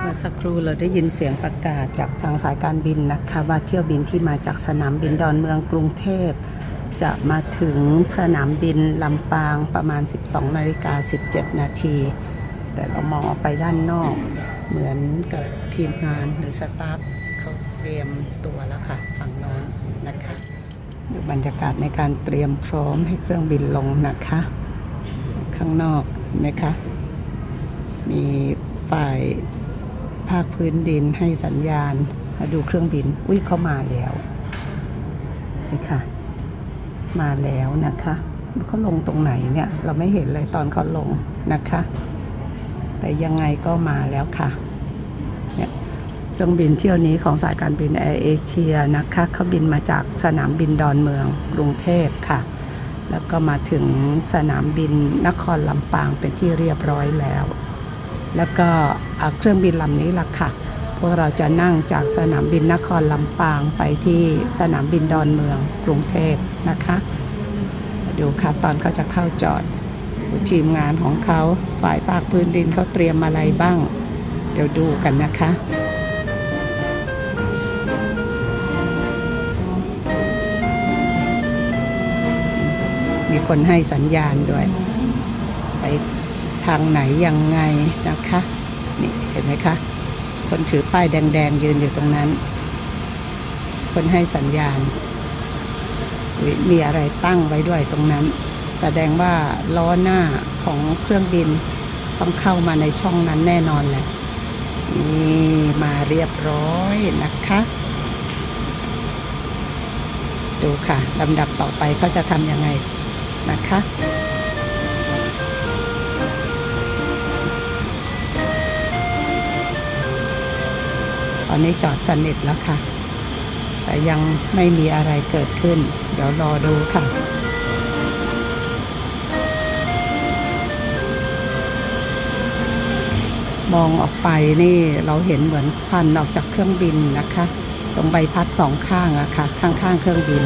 เมื่อสักครู่เราได้ยินเสียงประกาศจากทางสายการบินนะคะว่าเที่ยวบินที่มาจากสนามบินดอนเมืองกรุงเทพ จะมาถึงสนามบินลำปางประมาณ 12นาฬิกา17 นาที แต่เรามองออกไปด้านนอก เหมือนกับทีมงานหรือสตาฟเขาเตรียมตัวแล้วค่ะฝั่งโน้นนะคะดูบรรยากาศในการเตรียมพร้อมให้เครื่องบินลงนะคะ ข้างนอกเห็นไหมคะ มีฝ่าย ภาคพื้นดินให้สัญญาณ มาดูเครื่องบิน อุ้ยเขามาแล้วนี่ค่ะ มาแล้วนะคะเขาลงตรงไหนเนี่ย เราไม่เห็นเลยตอนเขาลงนะคะ แต่ยังไงก็มาแล้วค่ะเนี่ยเครื่องบินเที่ยวนี้ของสายการบินแอร์เอเชียนะคะเขาบินมาจากสนามบินดอนเมืองกรุงเทพค่ะ แล้วก็มาถึงสนามบินนครลำปางเป็นที่เรียบร้อยแล้ว แล้วก็เครื่องบินลำนี้ล่ะค่ะ พวกเราจะนั่งจากสนามบินนครลำปางไปที่สนามบินดอนเมืองกรุงเทพนะคะดูค่ะตอนเขาจะเข้าจอดทีมงานของเขาฝ่ายภาคพื้นดินเขาเตรียมอะไรบ้าง เดี๋ยวดูกันนะคะมีคนให้สัญญาณด้วยไป ทางไหนยังไงนะคะนี่เห็นไหมคะ คนถือป้ายแดง ๆ ยืนอยู่ตรงนั้น คนให้สัญญาณ มีอะไรตั้งไว้ด้วยตรงนั้น แสดงว่าล้อหน้าของเครื่องบินต้องเข้ามาในช่องนั้นแน่นอนแหละนี่มาเรียบร้อยนะคะ ดูค่ะลำดับต่อไปเขาจะทำยังไงนะคะ ตอนนี้จอดสนิทแล้วค่ะ แต่ยังไม่มีอะไรเกิดขึ้น เดี๋ยวรอดูค่ะมองออกไปนี่เราเห็นเหมือนควันออกจากเครื่องบินนะคะ ตรงใบพัดสองข้างอะค่ะ ข้างๆเครื่องบิน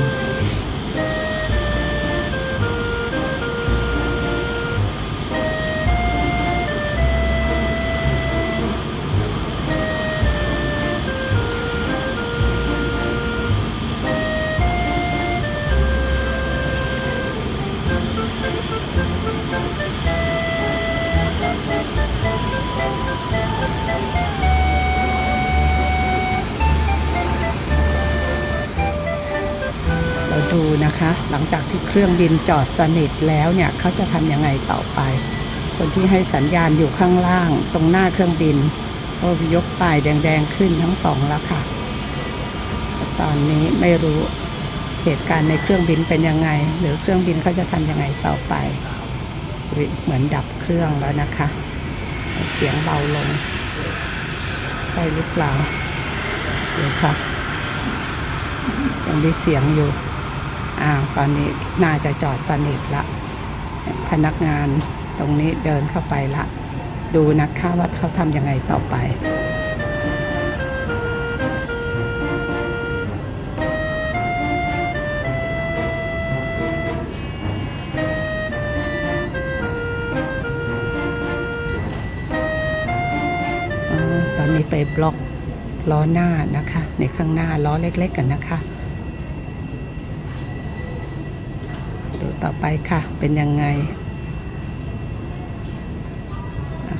เราดูนะคะ หลังจากที่เครื่องบินจอดสนิทแล้วเนี่ยเขาจะทำยังไงต่อไป คนที่ให้สัญญาณอยู่ข้างล่าง ตรงหน้าเครื่องบินก็ยกป้ายแดง ๆ ขึ้นทั้งสองแล้วค่ะ ตอนนี้ไม่รู้เหตุการณ์ในเครื่องบินเป็นยังไง หรือเครื่องบินเขาจะทำยังไงต่อไป เหมือนดับเครื่องแล้วนะคะ เสียงเบาลง ใช่หรือเปล่าเดี๋ยวค่ะยังมีเสียงอยู่ อ้าวตอนนี้น่าจะจอดสนิทละพนักงานตรงนี้เดินเข้าไปละ ดูนะคะว่าเขาทำยังไงต่อไปตอนนี้ไปบล็อกล้อหน้านะคะ ในข้างหน้าล้อเล็ก ๆ กันนะคะ ต่อไปค่ะ เป็นยังไง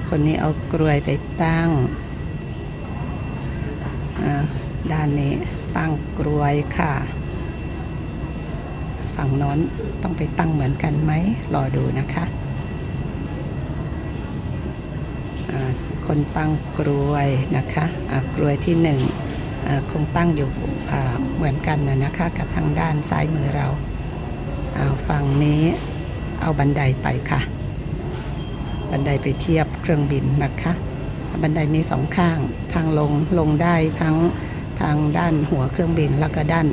คนนี้เอากลวยไปตั้งอ่าด้านนี้ตั้งกลวยค่ะ ฝั่งน้นต้องไปตั้งเหมือนกันไหม รอดูนะคะอ่าคนตั้งกลวยนะคะอ่ากลวยที่หนึ่งอ่าคงตั้งอยู่อ่าเหมือนกันนะนะคะกับทางด้านซ้ายมือเรา เอาฝั่งนี้เอาบันไดไปค่ะ บันไดไปเทียบเครื่องบินนะคะ บันไดมีสองข้างทางลงลงได้ทั้งทางด้านหัวเครื่องบินแล้วก็ด้าน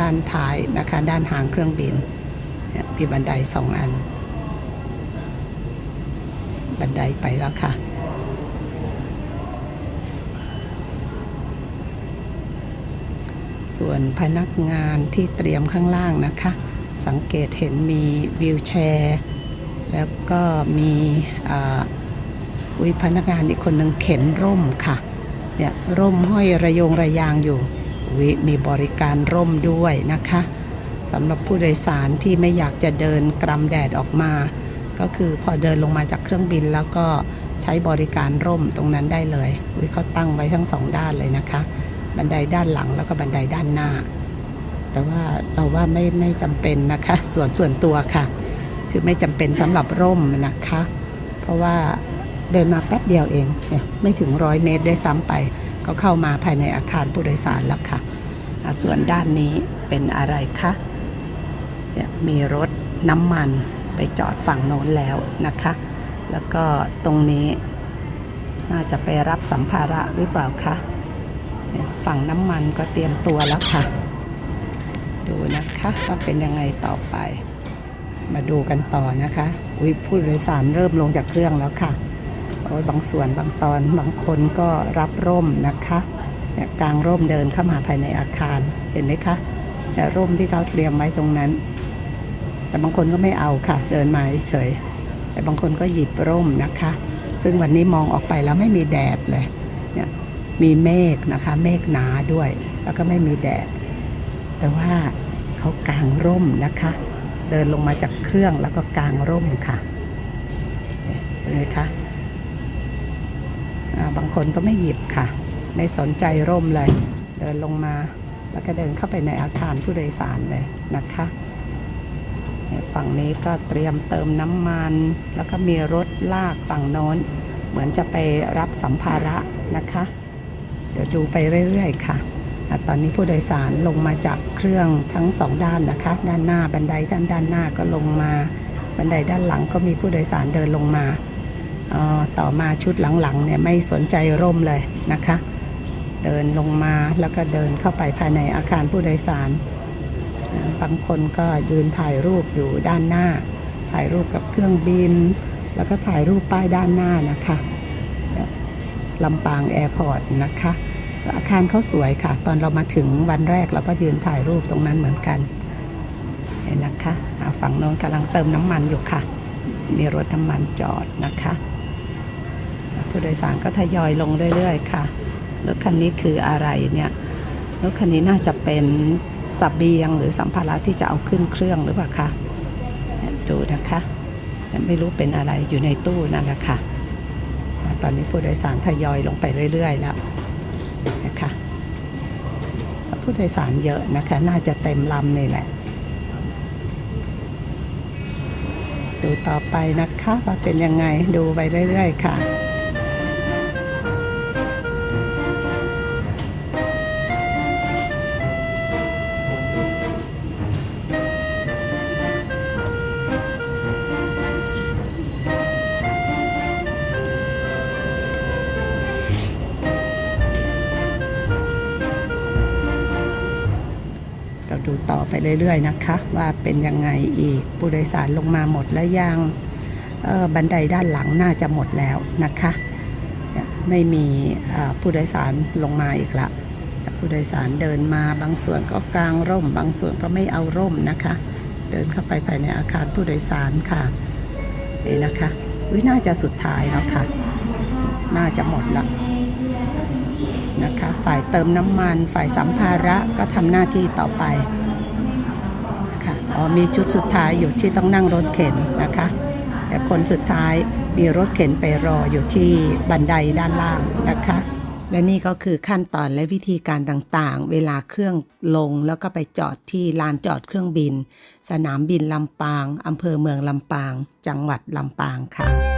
ด้านท้ายนะคะ ด้านหางเครื่องบินมีบันไดสองอัน บันไดไปแล้วค่ะส่วนพนักงานที่เตรียมข้างล่างนะคะ สังเกตเห็นมีวิวแชร์ แล้วก็มีอุยพนักงานอีกคนหนึ่งเข็นร่มค่ะเนี่ยร่มห้อยระยงระยางอยู่วิมีบริการร่มด้วยนะคะสำหรับผู้โดยสารที่ไม่อยากจะเดินกรำแดดออกมา ก็คือพอเดินลงมาจากเครื่องบินแล้วก็ใช้บริการร่มตรงนั้นได้เลยวิเขาตั้งไว้ทั้งสองด้านเลยนะคะ บันไดด้านหลังแล้วก็บันไดด้านหน้า แต่ว่าเราว่าไม่ไม่จำเป็นนะคะ ส่วนส่วนตัวค่ะ คือไม่จำเป็นสำหรับร่มนะคะ เพราะว่าเดินมาแป๊บเดียวเองเนี่ยไม่ถึงร้อยเมตรได้ซ้ำไป ก็เข้ามาภายในอาคารผู้โดยสารแล้วค่ะ ส่วนด้านนี้เป็นอะไรคะเนี่ยมีรถน้ำมันไปจอดฝั่งโน้นแล้วนะคะ แล้วก็ตรงนี้น่าจะไปรับสัมภาระหรือเปล่าคะ ฝั่งน้ำมันก็เตรียมตัวแล้วค่ะ ดูนะคะว่าเป็นยังไงต่อไป มาดูกันต่อนะคะวิผู้โดยสารเริ่มลงจากเครื่องแล้วค่ะโอ้ยบางส่วนบางตอนบางคนก็รับร่มนะคะเนี่ยกลางร่มเดินเข้ามาภายในอาคารเห็นไหมคะแต่ร่มที่เขาเตรียมไว้ตรงนั้น แต่บางคนก็ไม่เอาค่ะ เดินมาเฉยแต่บางคนก็หยิบร่มนะคะ ซึ่งวันนี้มองออกไปแล้วไม่มีแดดเลยเนี่ยมีเมฆนะคะ เมฆหนาด้วย แล้วก็ไม่มีแดด แต่ว่า เขากางร่มนะคะ เดินลงมาจากเครื่องแล้วก็กางร่มค่ะเห็นไหมคะบางคนก็ไม่หยิบค่ะ ไม่สนใจร่มเลย เดินลงมาแล้วก็เดินเข้าไปในอาคารผู้โดยสารเลยนะคะฝั่งนี้ก็เตรียมเติมน้ำมัน แล้วก็มีรถลากฝั่งโน้น เหมือนจะไปรับสัมภาระนะคะ เดี๋ยวดูไปเรื่อย ๆ ค่ะ ตอนนี้ผู้โดยสารลงมาจากเครื่องทั้งสองด้านนะคะ ด้านหน้าบันไดด้านด้านหน้าก็ลงมา บันไดด้านหลังก็มีผู้โดยสารเดินลงมาต่อมาชุดหลังๆเนี่ยไม่สนใจร่มเลยนะคะ เดินลงมาแล้วก็เดินเข้าไปภายในอาคารผู้โดยสารบางคนก็ยืนถ่ายรูปอยู่ด้านหน้า ถ่ายรูปกับเครื่องบิน แล้วก็ถ่ายรูปป้ายด้านหน้านะคะลำปางแอร์พอร์ตนะคะ อาคารเขาสวยค่ะ ตอนเรามาถึงวันแรกเราก็ยืนถ่ายรูปตรงนั้นเหมือนกัน เห็นนะคะฝั่งโน้นกำลังเติมน้ำมันอยู่ค่ะ มีรถน้ำมันจอดนะคะ ผู้โดยสารก็ทยอยลงเรื่อยๆค่ะ รถคันนี้คืออะไรเนี่ย รถคันนี้น่าจะเป็นสเบียงหรือสัมภาระที่จะเอาขึ้นเครื่องหรือเปล่าคะ ดูนะคะไม่รู้เป็นอะไรอยู่ในตู้นั่นแหละค่ะ ตอนนี้ผู้โดยสารทยอยลงไปเรื่อยๆแล้ว นะคะผู้โดยสารเยอะนะคะ น่าจะเต็มลำนี่แหละ ดูต่อไปนะคะว่าเป็นยังไงดูไปเรื่อย ๆ ค่ะ ไปเรื่อยๆนะคะ ว่าเป็นยังไงอีกผู้โดยสารลงมาหมดแล้วยังออบันไดด้านหลังน่าจะหมดแล้วนะคะ ไม่มีผู้โดยสารลงมาอีกละผู้โดยสารเดินมาบางส่วนก็กางร่ม บางส่วนก็ไม่เอาร่มนะคะ เดินเข้าไปภายในอาคารผู้โดยสารค่ะนี่นะคะวิน่าจะสุดท้ายแล้วค่ะ น่าจะหมดละนะคะ ฝ่ายเติมน้ำมัน ฝ่ายสัมภาระก็ทำหน้าที่ต่อไป มีชุดสุดท้ายอยู่ที่ต้องนั่งรถเข็นนะคะแต่คนสุดท้ายมีรถเข็นไปรออยู่ที่บันไดด้านล่างนะคะ และนี่ก็คือขั้นตอนและวิธีการต่างๆ เวลาเครื่องลงแล้วก็ไปจอดที่ลานจอดเครื่องบิน สนามบินลำปางอำเภอเมืองลำปาง จังหวัดลำปางค่ะ